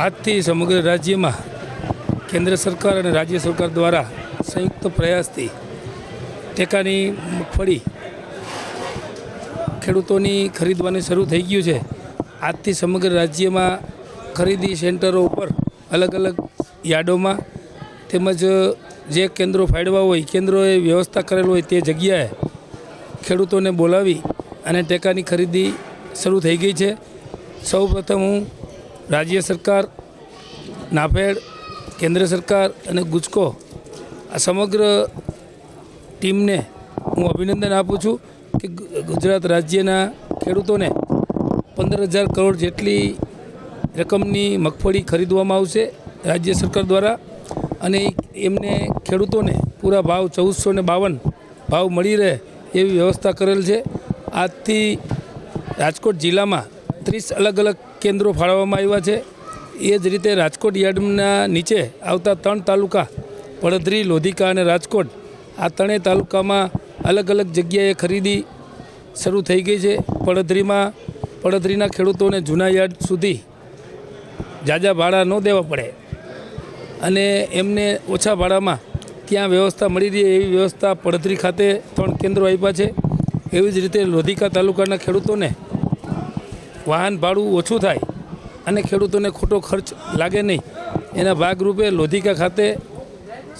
આજથી સમગ્ર રાજ્યમાં કેન્દ્ર સરકાર અને રાજ્ય સરકાર દ્વારા સંયુક્ત પ્રયાસથી ટેકાની મગફળી ખેડૂતોની ખરીદવાની શરૂ થઈ ગયું છે. આજથી સમગ્ર રાજ્યમાં ખરીદી સેન્ટરો ઉપર અલગ અલગ યાર્ડોમાં તેમજ જે કેન્દ્રો ફાળવા હોય, કેન્દ્રોએ વ્યવસ્થા કરેલ હોય તે જગ્યાએ ખેડૂતોને બોલાવી અને ટેકાની ખરીદી શરૂ થઈ ગઈ છે. સૌ પ્રથમ હું રાજ્ય સરકાર, નાફેડ, કેન્દ્ર સરકાર અને ગુજકો આ સમગ્ર ટીમને હું અભિનંદન આપું છું કે ગુજરાત રાજ્યના ખેડૂતોને પંદર હજાર કરોડ જેટલી રકમની મગફળી ખરીદવામાં આવશે રાજ્ય સરકાર દ્વારા અને એમને ખેડૂતોને પૂરા ભાવ ચૌદસો ને બાવન ભાવ મળી રહે એવી વ્યવસ્થા કરેલ છે. આજથી રાજકોટ જિલ્લામાં ત્રીસ અલગ અલગ કેન્દ્રો ફાળવવામાં આવ્યા છે. એ જ રીતે રાજકોટ યાર્ડના નીચે આવતા ત્રણ તાલુકા પડધરી લોધિકા અને રાજકોટ, આ ત્રણેય તાલુકામાં અલગ અલગ જગ્યાએ ખરીદી શરૂ થઈ ગઈ છે. પડધરીમાં પડધરીના ખેડૂતોને જૂના યાર્ડ સુધી જાજા ભાડા ન દેવા પડે. અને એમને ઓછા ભાડામાં ત્યાં વ્યવસ્થા મળી રહે એવી વ્યવસ્થા પડધરી ખાતે ત્રણ કેન્દ્રો આપ્યા છે. એવી જ રીતે લોધિકા તાલુકાના ખેડૂતોને વાહન ભાડું ઓછું થાય અને ખેડૂતોને ખોટો ખર્ચ લાગે નહીં, એના ભાગરૂપે લોધિકા ખાતે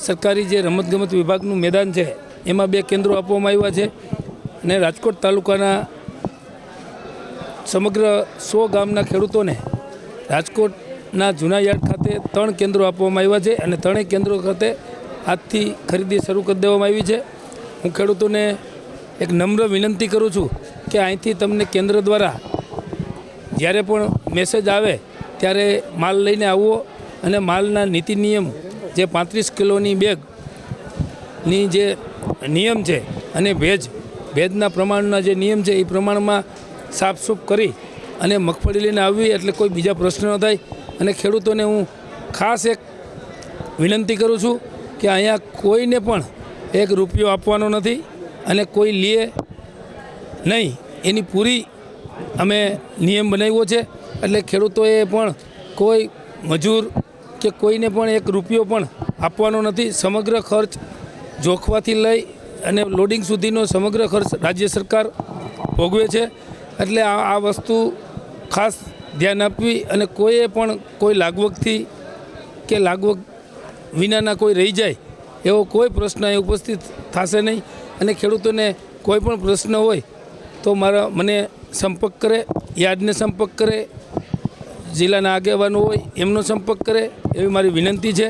સરકારી જે રમતગમત વિભાગનું મેદાન છે, એમાં બે કેન્દ્રો આપવામાં આવ્યા છે અને રાજકોટ તાલુકાના સમગ્ર સો ગામના ખેડૂતોને રાજકોટના જૂના યાર્ડ ખાતે ત્રણ કેન્દ્રો આપવામાં આવ્યા છે અને ત્રણેય કેન્દ્રો ખાતે આજથી ખરીદી શરૂ કરી દેવામાં આવી છે. હું ખેડૂતોને એક નમ્ર વિનંતી કરું છું કે અહીંથી તમને કેન્દ્ર દ્વારા જ્યારે પણ મેસેજ આવે, ત્યારે માલ લઈને આવવો અને માલના નીતિ નિયમ જે પાંત્રીસ કિલોની બેગની જે નિયમ છે અને ભેજ, ભેજના પ્રમાણના જે નિયમ છે, એ પ્રમાણમાં સાફસૂફ કરી અને મગફળી લઈને આવવી એટલે કોઈ બીજા પ્રશ્ન ન થાય. અને ખેડૂતોને હું ખાસ એક વિનંતી કરું છું કે અહીંયા કોઈને પણ એક રૂપિયો આપવાનો નથી અને કોઈ લે નહીં. એની પૂરી અમે નિયમ બનાવ્યો છે. એટલે ખેડૂતોએ પણ કોઈ મજૂર કે કોઈને પણ એક રૂપિયો પણ આપવાનો નથી. સમગ્ર ખર્ચ જોખવાથી લઈ અને લોડિંગ સુધીનો સમગ્ર ખર્ચ રાજ્ય સરકાર ભોગવે છે. એટલે આ આ વસ્તુ ખાસ ધ્યાન આપવી અને કોઈએ પણ કોઈ લાગવગથી કે લાગવગ વિનાના કોઈ રહી જાય એવો કોઈ પ્રશ્ન અહીં ઉપસ્થિત થશે નહીં. અને ખેડૂતોને કોઈ પણ પ્રશ્ન હોય તો મારા, મને સંપર્ક કરે યાર્ડને સંપર્ક કરે, જિલ્લાના આગેવાનો હોય એમનો સંપર્ક કરે, એવી મારી વિનંતી છે.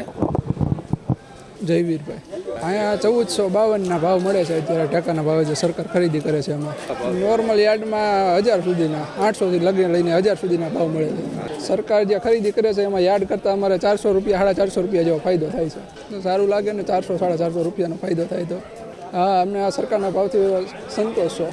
જયવીરભાઈ અહીંયા ચૌદસો બાવનના ભાવ મળે છે અત્યારે ટેકાના ભાવે જે સરકાર ખરીદી કરે છે એમાં. નોર્મલ યાર્ડમાં હજાર સુધીના, આઠસોથી લગીને લઈને હજાર સુધીના ભાવ મળે છે. સરકાર જે ખરીદી કરે છે એમાં યાર્ડ કરતાં અમારે ચારસો રૂપિયા, સાડા ચારસો રૂપિયા જેવો ફાયદો થાય છે. સારું લાગે ને ચારસો, સાડા ચારસો રૂપિયાનો ફાયદો થાય તો. હા, અમને આ સરકારના ભાવથી સંતોષ. છો